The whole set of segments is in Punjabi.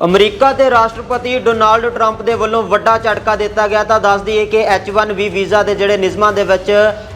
ਅਮਰੀਕਾ ਦੇ ਰਾਸ਼ਟਰਪਤੀ ਡੋਨਾਲਡ ਟਰੰਪ ਦੇ ਵੱਲੋਂ ਵੱਡਾ ਝਟਕਾ ਦਿੱਤਾ ਗਿਆ ਤਾਂ ਦੱਸ ਦਈਏ ਕਿ H1B ਵੀਜ਼ਾ ਦੇ ਜਿਹੜੇ ਨਿਯਮਾਂ ਦੇ ਵਿੱਚ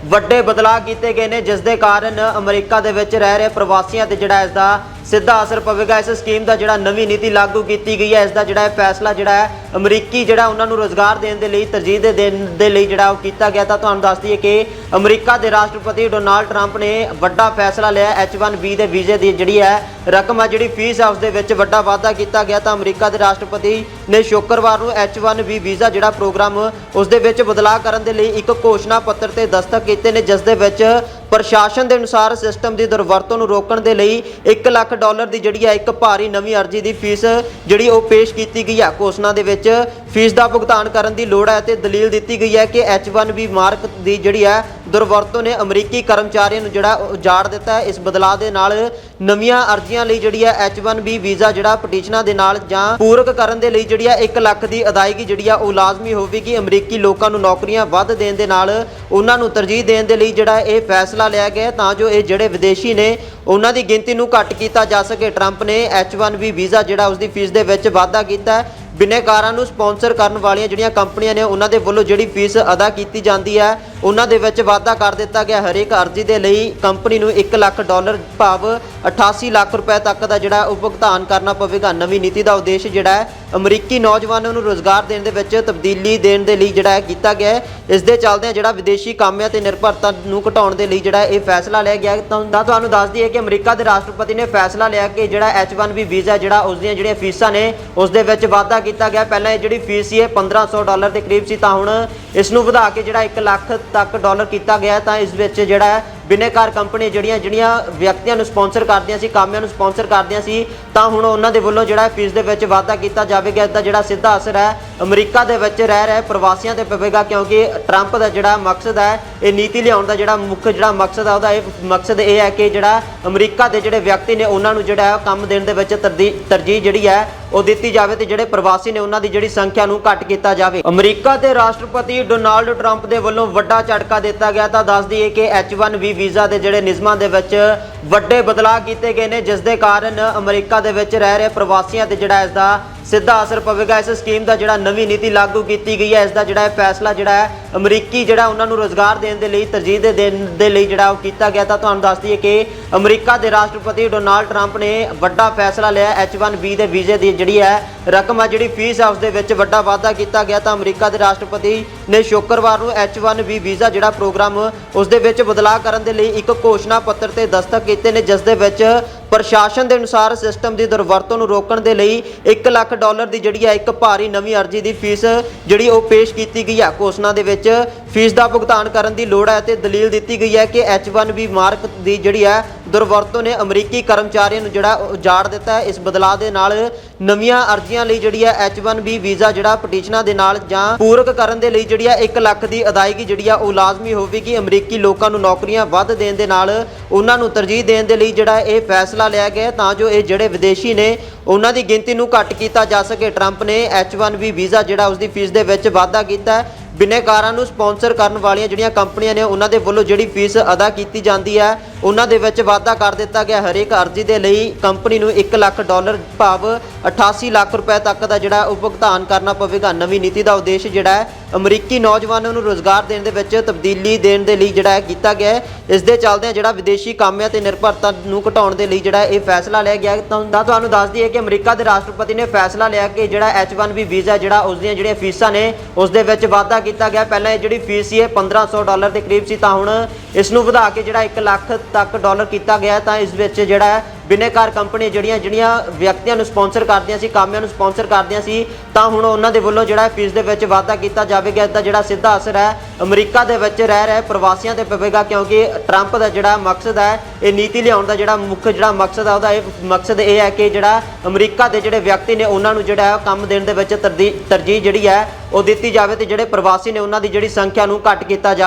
ਵੱਡੇ ਬਦਲਾਅ ਕੀਤੇ ਗਏ ਨੇ ਜਿਸ ਦੇ ਕਾਰਨ ਅਮਰੀਕਾ ਦੇ ਵਿੱਚ ਰਹਿ ਰਹੇ ਪ੍ਰਵਾਸੀਆਂ ਤੇ ਜਿਹੜਾ ਇਸ ਦਾ ਸਿੱਧਾ ਅਸਰ ਪਵੇਗਾ। ਇਸ ਸਕੀਮ ਦਾ ਜਿਹੜਾ ਨਵੀਂ ਨੀਤੀ ਲਾਗੂ ਕੀਤੀ ਗਈ ਹੈ ਇਸ ਦਾ ਜਿਹੜਾ ਇਹ ਫੈਸਲਾ ਜਿਹੜਾ ਹੈ, ਅਮਰੀਕੀ ਜਿਹੜਾ ਉਹਨਾਂ ਨੂੰ ਰੋਜ਼ਗਾਰ ਦੇਣ ਦੇ ਲਈ, ਤਰਜੀਹ ਦੇ ਦੇਣ ਦੇ ਲਈ ਜਿਹੜਾ ਉਹ ਕੀਤਾ ਗਿਆ। ਤਾਂ ਤੁਹਾਨੂੰ ਦੱਸ ਦਈਏ ਕਿ ਅਮਰੀਕਾ ਦੇ ਰਾਸ਼ਟਰਪਤੀ ਡੋਨਾਲਡ ਟਰੰਪ ਨੇ ਵੱਡਾ ਫੈਸਲਾ ਲਿਆ। H1B ਦੇ ਵੀਜ਼ੇ ਦੀ ਜਿਹੜੀ ਹੈ, ਰਕਮ ਹੈ, ਜਿਹੜੀ ਫੀਸ ਹੈ ਉਸ ਦੇ ਵਿੱਚ ਵੱਡਾ ਵਾਅਦਾ ਕੀਤਾ ਗਿਆ। ਤਾਂ ਅਮਰੀਕਾ ਦੇ ਰਾਸ਼ਟਰਪਤੀ ਨੇ ਸ਼ੁੱਕਰਵਾਰ ਨੂੰ H1B ਵੀਜ਼ਾ ਜਿਹੜਾ ਪ੍ਰੋਗਰਾਮ ਉਸ ਦੇ ਵਿੱਚ ਬਦਲਾਅ ਕਰਨ ਦੇ ਲਈ ਇੱਕ ਘੋਸ਼ਣਾ ਪੱਤਰ ਤੇ ਦਸਤਖਤ ਕੀਤੇ ਨੇ, ਜਿਸ ਦੇ ਵਿੱਚ ਪ੍ਰਸ਼ਾਸਨ ਦੇ ਅਨੁਸਾਰ ਸਿਸਟਮ ਦੀ ਦੁਰਵਰਤੋਂ ਨੂੰ ਰੋਕਣ ਦੇ ਲਈ 1 ਲੱਖ ਡਾਲਰ ਦੀ ਜਿਹੜੀ ਹੈ ਇੱਕ ਭਾਰੀ ਨਵੀਂ ਅਰਜ਼ੀ ਦੀ ਫੀਸ ਜਿਹੜੀ ਉਹ ਪੇਸ਼ ਕੀਤੀ ਗਈ ਹੈ। ਘੋਸ਼ਣਾ ਦੇ ਵਿੱਚ ਫੀਸ ਦਾ ਭੁਗਤਾਨ ਕਰਨ ਦੀ ਲੋੜ ਹੈ ਤੇ ਦਲੀਲ ਦਿੱਤੀ ਗਈ ਹੈ ਕਿ H1B ਮਾਰਕ ਦੀ ਜਿਹੜੀ ਹੈ ਦੁਰਵਰਤੋਂ ਨੇ ਅਮਰੀਕੀ ਕਰਮਚਾਰੀਆਂ ਨੂੰ ਜਿਹੜਾ ਉਜਾੜ ਦਿੱਤਾ ਹੈ। ਇਸ ਬਦਲਾਅ ਦੇ ਨਾਲ ਨਵੀਆਂ ਅਰਜ਼ੀਆਂ ਲਈ ਜਿਹੜੀ ਹੈ H1B ਵੀਜ਼ਾ ਜਿਹੜਾ ਪਟੀਸ਼ਨਾਂ ਦੇ ਨਾਲ ਜਾਂ ਪੂਰਕ ਕਰਨ ਦੇ ਲਈ ਜਿਹੜੀ ਹੈ 1 ਲੱਖ ਦੀ ਅਦਾਇਗੀ ਜਿਹੜੀ ਆ ਉਹ ਲਾਜ਼ਮੀ ਹੋਵੇਗੀ। ਅਮਰੀਕੀ ਲੋਕਾਂ ਨੂੰ ਨੌਕਰੀਆਂ ਵੱਧ ਦੇਣ ਦੇ ਨਾਲ ਉਹਨਾਂ ਨੂੰ ਤਰਜੀਹ ਦੇਣ ਦੇ ਲਈ ਜਿਹੜਾ ਇਹ ਫੈਸਲਾ ਲਿਆ ਗਿਆ ਤਾਂ ਜੋ ਇਹ ਜਿਹੜੇ ਵਿਦੇਸ਼ੀ ਨੇ, ਉਹਨਾਂ ਦੀ ਗਿਣਤੀ ਨੂੰ ਘੱਟ ਕੀਤਾ ਜਾ ਸਕੇ। ਟਰੰਪ ਨੇ H1B ਵੀਜ਼ਾ ਜਿਹੜਾ ਉਸ ਦੀ ਫੀਸ ਦੇ ਵਿੱਚ ਵਾਧਾ ਕੀਤਾ ਬਿਨੇਕਾਰਾਂ ਨੂੰ ਸਪਾਂਸਰ ਕਰਨ ਵਾਲੀਆਂ ਜਿਹੜੀਆਂ ਕੰਪਨੀਆਂ ਨੇ, ਉਹਨਾਂ ਦੇ ਵੱਲੋਂ ਜਿਹੜੀ ਫੀਸ ਅਦਾ ਕੀਤੀ ਜਾਂਦੀ ਹੈ, ਉਹਨਾਂ ਦੇ ਵਿੱਚ ਵਾਧਾ ਕਰ ਦਿੱਤਾ ਗਿਆ। ਹਰੇਕ ਅਰਜ਼ੀ ਦੇ ਲਈ ਕੰਪਨੀ ਨੂੰ 1 ਲੱਖ ਡਾਲਰ ਭਾਵ 88 ਲੱਖ ਰੁਪਏ ਤੱਕ ਦਾ ਜਿਹੜਾ ਉਹ ਭੁਗਤਾਨ ਕਰਨਾ ਪਵੇਗਾ। ਨਵੀਂ ਨੀਤੀ ਦਾ ਉਦੇਸ਼ ਜਿਹੜਾ ਹੈ, ਅਮਰੀਕੀ ਨੌਜਵਾਨਾਂ ਨੂੰ ਰੋਜ਼ਗਾਰ ਦੇਣ ਦੇ ਵਿੱਚ, ਤਬਦੀਲੀ ਦੇਣ ਦੇ ਲਈ ਜਿਹੜਾ ਹੈ ਕੀਤਾ ਗਿਆ ਹੈ। ਇਸ ਦੇ ਚੱਲਦਿਆਂ ਜਿਹੜਾ ਵਿਦੇਸ਼ੀ ਕਾਮਿਆਂ ਤੇ ਨਿਰਭਰਤਾ ਨੂੰ ਘਟਾਉਣ ਦੇ ਲਈ ਜਿਹੜਾ ਇਹ ਫੈਸਲਾ ਲਿਆ ਗਿਆ ਹੈ। ਤਾਂ ਤੁਹਾਨੂੰ ਦੱਸ ਦਈਏ ਕਿ ਅਮਰੀਕਾ ਦੇ ਰਾਸ਼ਟਰਪਤੀ ਨੇ ਫੈਸਲਾ ਲਿਆ ਕਿ ਜਿਹੜਾ H1B ਵੀਜ਼ਾ ਜਿਹੜਾ ਉਸ ਦੀਆਂ ਜਿਹੜੀਆਂ ਫੀਸਾਂ ਨੇ, ਉਸ ਦੇ ਵਿੱਚ ਵਾਧਾ ਕੀਤਾ ਗਿਆ। ਪਹਿਲਾਂ ਇਹ ਜਿਹੜੀ ਫੀਸ ਸੀ ਇਹ 1500 ਡਾਲਰ ਦੇ ਕਰੀਬ ਸੀ, ਤਾਂ ਹੁਣ ਇਸ ਨੂੰ ਵਧਾ ਕੇ ਜਿਹੜਾ 1 ਲੱਖ ਤੱਕ ਡਾਲਰ ਕੀਤਾ ਗਿਆ ਤਾਂ ਇਸ ਵਿੱਚ ਜਿਹੜਾ ਹੈ ਬਿਨੇਕਾਰ ਕੰਪਨੀ ਜਿਹੜੀਆਂ ਜਿਹੜੀਆਂ ਵਿਅਕਤੀਆਂ ਨੂੰ ਸਪਾਂਸਰ ਕਰਦੀਆਂ ਸੀ, ਕਾਮਿਆਂ ਨੂੰ ਸਪਾਂਸਰ ਕਰਦੀਆਂ ਸੀ, ਤਾਂ ਹੁਣ ਉਹਨਾਂ ਦੇ ਵੱਲੋਂ ਜਿਹੜਾ ਫੀਸ ਦੇ ਵਿੱਚ ਵਾਧਾ ਕੀਤਾ ਜਾਵੇਗਾ। ਇਸ ਦਾ ਜਿਹੜਾ ਸਿੱਧਾ ਅਸਰ ਹੈ ਅਮਰੀਕਾ ਦੇ ਵਿੱਚ ਰਹਿ ਰਹੇ ਪ੍ਰਵਾਸੀਆਂ ਤੇ ਪਵੇਗਾ ਕਿਉਂਕਿ ਟਰੰਪ ਦਾ ਜਿਹੜਾ ਮਕਸਦ ਹੈ, ਇਹ ਨੀਤੀ ਲਿਆਉਣ ਦਾ ਜਿਹੜਾ ਮੁੱਖ ਜਿਹੜਾ ਮਕਸਦ ਹੈ ਉਹਦਾ ਇਹ ਮਕਸਦ ਇਹ ਹੈ ਕਿ ਜਿਹੜਾ ਅਮਰੀਕਾ ਦੇ ਜਿਹੜੇ ਵਿਅਕਤੀ ਨੇ, ਉਹਨਾਂ ਨੂੰ ਜਿਹੜਾ ਉਹ ਕੰਮ ਦੇਣ ਦੇ ਵਿੱਚ ਤਰਦੀ- ਤਰਜੀਹ ਜਿਹੜੀ ਹੈ, ਉਹ ਦਿੱਤੀ ਜਾਵੇ ਤੇ ਜਿਹੜੇ ਪ੍ਰਵਾਸੀ ਨੇ, ਉਹਨਾਂ ਦੀ ਜਿਹੜੀ ਸੰਖਿਆ ਨੂੰ ਘੱਟ ਕੀਤਾ ਜਾਵੇ। ਅਮਰੀਕਾ ਦੇ ਰਾਸ਼ਟਰਪਤੀ ਡੋਨਾਲਡ ਟਰੰਪ ਦੇ ਵੱਲੋਂ ਵੱਡਾ ਝਟਕਾ ਦਿੱਤਾ ਗਿਆ, ਤਾਂ ਦੱਸ ਦਈਏ ਕਿ H1B ਵੀਜ਼ਾ ਦੇ ਜਿਹੜੇ ਨਿਯਮਾਂ ਦੇ ਵਿੱਚ ਵੱਡੇ ਬਦਲਾਅ ਕੀਤੇ ਗਏ ਨੇ ਜਿਸ ਦੇ ਕਾਰਨ ਅਮਰੀਕਾ ਦੇ ਵਿੱਚ ਰਹਿ ਰਹੇ ਪ੍ਰਵਾਸੀਆਂ ਤੇ ਜਿਹੜਾ ਇਸ ਦਾ ਸਿੱਧਾ ਅਸਰ ਪਵੇਗਾ। ਇਸ ਸਕੀਮ ਦਾ ਜਿਹੜਾ ਨਵੀਂ ਨੀਤੀ ਲਾਗੂ ਕੀਤੀ ਗਈ ਹੈ ਇਸ ਦਾ ਜਿਹੜਾ ਇਹ ਫੈਸਲਾ ਜਿਹੜਾ ਹੈ ਅਮਰੀਕੀ ਜਿਹੜਾ ਉਹਨਾਂ ਨੂੰ ਰੋਜ਼ਗਾਰ ਦੇਣ ਦੇ ਲਈ, ਤਰਜੀਹ ਦੇ ਦੇਣ ਦੇ ਲਈ ਜਿਹੜਾ ਉਹ ਕੀਤਾ ਗਿਆ, ਤਾਂ ਤੁਹਾਨੂੰ ਦੱਸ ਦਈਏ ਕਿ ਅਮਰੀਕਾ ਦੇ ਰਾਸ਼ਟਰਪਤੀ ਡੋਨਾਲਡ ਟਰੰਪ ਨੇ ਵੱਡਾ ਫੈਸਲਾ ਲਿਆ। H1B ਦੇ ਵੀਜ਼ੇ ਦੀ ਜਿਹੜੀ ਹੈ, ਰਕਮ ਹੈ, ਜਿਹੜੀ ਫੀਸ ਹੈ ਉਸ ਦੇ ਵਿੱਚ ਵੱਡਾ ਵਾਅਦਾ ਕੀਤਾ ਗਿਆ, ਤਾਂ ਅਮਰੀਕਾ ਦੇ ਰਾਸ਼ਟਰਪਤੀ ਨੇ ਸ਼ੁੱਕਰਵਾਰ ਨੂੰ H1B ਵੀਜ਼ਾ ਜਿਹੜਾ ਪ੍ਰੋਗਰਾਮ ਉਸ ਦੇ ਵਿੱਚ ਬਦਲਾਅ ਕਰਨ ਦੇ ਲਈ ਇੱਕ ਘੋਸ਼ਣਾ ਪੱਤਰ ਤੇ ਦਸਤਖਤ ਕੀਤੇ ਨੇ ਜਿਸ ਦੇ ਵਿੱਚ ਪ੍ਰਸ਼ਾਸਨ ਦੇ ਅਨੁਸਾਰ ਸਿਸਟਮ ਦੀ ਦੁਰਵਰਤੋਂ ਨੂੰ ਰੋਕਣ ਦੇ ਲਈ 1 ਲੱਖ ਡਾਲਰ ਦੀ ਜਿਹੜੀ ਹੈ ਇੱਕ ਭਾਰੀ ਨਵੀਂ ਅਰਜ਼ੀ ਦੀ ਫੀਸ ਜਿਹੜੀ ਉਹ ਪੇਸ਼ ਕੀਤੀ ਗਈ ਹੈ। ਘੋਸ਼ਣਾ ਦੇ ਵਿੱਚ ਫੀਸ ਦਾ ਭੁਗਤਾਨ ਕਰਨ ਦੀ ਲੋੜ ਹੈ ਅਤੇ ਦਲੀਲ ਦਿੱਤੀ ਗਈ ਹੈ ਕਿ H1B ਮਾਰਕ ਦੀ ਜਿਹੜੀ ਹੈ, ਦੁਰਵਰਤੋਂ ਨੇ ਅਮਰੀਕੀ ਕਰਮਚਾਰੀਆਂ ਨੂੰ ਜਿਹੜਾ ਉਹ ਉਜਾੜ ਦਿੱਤਾ ਹੈ। ਇਸ ਬਦਲਾਅ ਦੇ ਨਾਲ ਨਵੀਆਂ ਅਰਜ਼ੀਆਂ ਲਈ ਜਿਹੜੀ ਹੈ H1B ਵੀਜ਼ਾ ਜਿਹੜਾ ਪਟੀਸ਼ਨਾਂ ਦੇ ਨਾਲ ਜਾਂ ਪੂਰਕ ਕਰਨ ਦੇ ਲਈ ਜਿਹੜੀ ਹੈ 1 ਲੱਖ ਦੀ ਅਦਾਇਗੀ ਜਿਹੜੀ ਆ ਉਹ ਲਾਜ਼ਮੀ ਹੋਵੇਗੀ। ਅਮਰੀਕੀ ਲੋਕਾਂ ਨੂੰ ਨੌਕਰੀਆਂ ਵੱਧ ਦੇਣ ਦੇ ਨਾਲ ਉਹਨਾਂ ਨੂੰ ਤਰਜੀਹ ਦੇਣ ਦੇ ਲਈ ਜਿਹੜਾ ਇਹ ਫੈਸਲਾ ਲਿਆ ਗਿਆ ਤਾਂ ਜੋ ਇਹ ਜਿਹੜੇ ਵਿਦੇਸ਼ੀ ਨੇ, ਉਹਨਾਂ ਦੀ ਗਿਣਤੀ ਨੂੰ ਘੱਟ ਕੀਤਾ ਜਾ ਸਕੇ। ਟਰੰਪ ਨੇ H1B ਵੀਜ਼ਾ ਜਿਹੜਾ ਉਸ ਦੀ ਫੀਸ ਦੇ ਵਿੱਚ ਵਾਧਾ ਕੀਤਾ ਹੈ। ਬਿਨੇਕਾਰਾਂ ਨੂੰ ਸਪਾਂਸਰ ਕਰਨ ਵਾਲੀਆਂ ਜਿਹੜੀਆਂ ਕੰਪਨੀਆਂ ਨੇ, ਉਹਨਾਂ ਦੇ ਵੱਲੋਂ ਜਿਹੜੀ ਫੀਸ ਅਦਾ ਕੀਤੀ ਜਾਂਦੀ ਹੈ ਉਹਨਾਂ ਦੇ ਵਿੱਚ ਵਾਧਾ ਕਰ ਦਿੱਤਾ ਗਿਆ। ਹਰੇਕ ਅਰਜ਼ੀ ਦੇ ਲਈ ਕੰਪਨੀ ਨੂੰ 1 ਲੱਖ ਡਾਲਰ ਭਾਵ 88 ਲੱਖ ਰੁਪਏ ਤੱਕ ਦਾ ਜਿਹੜਾ ਉਹ ਭੁਗਤਾਨ ਕਰਨਾ ਪਵੇਗਾ। ਨਵੀਂ ਨੀਤੀ ਦਾ ਉਦੇਸ਼ ਜਿਹੜਾ ਹੈ, ਅਮਰੀਕੀ ਨੌਜਵਾਨਾਂ ਨੂੰ ਰੋਜ਼ਗਾਰ ਦੇਣ ਦੇ ਵਿੱਚ ਤਬਦੀਲੀ ਦੇਣ ਦੇ ਲਈ ਜਿਹੜਾ ਹੈ ਕੀਤਾ ਗਿਆ ਹੈ। ਇਸ ਦੇ ਚੱਲਦਿਆਂ ਜਿਹੜਾ ਵਿਦੇਸ਼ੀ ਕਾਮਿਆਂ ਤੇ ਨਿਰਭਰਤਾ ਨੂੰ ਘਟਾਉਣ ਦੇ ਲਈ ਜਿਹੜਾ ਇਹ ਫੈਸਲਾ ਲਿਆ ਗਿਆ ਤਾਂ ਤੁਹਾਨੂੰ ਦੱਸ ਦਈਏ ਕਿ ਅਮਰੀਕਾ ਦੇ ਰਾਸ਼ਟਰਪਤੀ ਨੇ ਫੈਸਲਾ ਲਿਆ ਕਿ ਜਿਹੜਾ H1B ਵੀਜ਼ਾ ਜਿਹੜਾ ਉਸ ਦੀਆਂ ਜਿਹੜੀਆਂ ਫੀਸਾਂ ਨੇ, ਉਸ ਦੇ ਵਿੱਚ ਵਾਧਾ ਕੀਤਾ ਗਿਆ। ਪਹਿਲਾਂ ਇਹ ਜਿਹੜੀ ਫੀਸ ਸੀ ਇਹ 1500 ਡਾਲਰ ਦੇ ਕਰੀਬ ਸੀ। ਤਾਂ ਹੁਣ ਇਸ ਨੂੰ ਵਧਾ ਕੇ ਜਿਹੜਾ 1 ਲੱਖ ਤੱਕ ਡਾਲਰ ਕੀਤਾ ਗਿਆ ਤਾਂ ਇਸ ਵਿੱਚ ਜਿਹੜਾ ਹੈ, ਬਿਨੇਕਾਰ ਕੰਪਨੀ ਜਿਹੜੀਆਂ ਜਿਹੜੀਆਂ ਵਿਅਕਤੀਆਂ ਨੂੰ ਸਪਾਂਸਰ ਕਰਦੀਆਂ ਸੀ, ਕਾਮਿਆਂ ਨੂੰ ਸਪਾਂਸਰ ਕਰਦੀਆਂ ਸੀ, ਤਾਂ ਹੁਣ ਉਹਨਾਂ ਦੇ ਵੱਲੋਂ ਜਿਹੜਾ ਫੀਸ ਦੇ ਵਿੱਚ ਵਾਧਾ ਕੀਤਾ ਜਾਵੇਗਾ। ਇਸ ਦਾ ਜਿਹੜਾ ਸਿੱਧਾ ਅਸਰ ਹੈ, ਅਮਰੀਕਾ ਦੇ ਵਿੱਚ ਰਹਿ ਰਹੇ ਪ੍ਰਵਾਸੀਆਂ ਤੇ ਪਵੇਗਾ, ਕਿਉਂਕਿ ਟਰੰਪ ਦਾ ਜਿਹੜਾ ਮਕਸਦ ਹੈ, ਇਹ ਨੀਤੀ ਲਿਆਉਣ ਦਾ ਜਿਹੜਾ ਮੁੱਖ ਜਿਹੜਾ ਮਕਸਦ ਹੈ ਉਹਦਾ ਇਹ ਮਕਸਦ ਇਹ ਹੈ ਕਿ ਜਿਹੜਾ ਅਮਰੀਕਾ ਦੇ ਜਿਹੜੇ ਵਿਅਕਤੀ ਨੇ, ਉਹਨਾਂ ਨੂੰ ਜਿਹੜਾ ਉਹ ਕੰਮ ਦੇਣ ਦੇ ਵਿੱਚ ਤਰਦੀ- ਤਰਜੀਹ ਜਿਹੜੀ ਹੈ, ਉਹ ਦਿੱਤੀ ਜਾਵੇ ਤੇ ਜਿਹੜੇ ਪ੍ਰਵਾਸੀ ਨੇ, ਉਹਨਾਂ ਦੀ ਜਿਹੜੀ ਸੰਖਿਆ ਨੂੰ ਘੱਟ ਕੀਤਾ ਜਾਵੇ।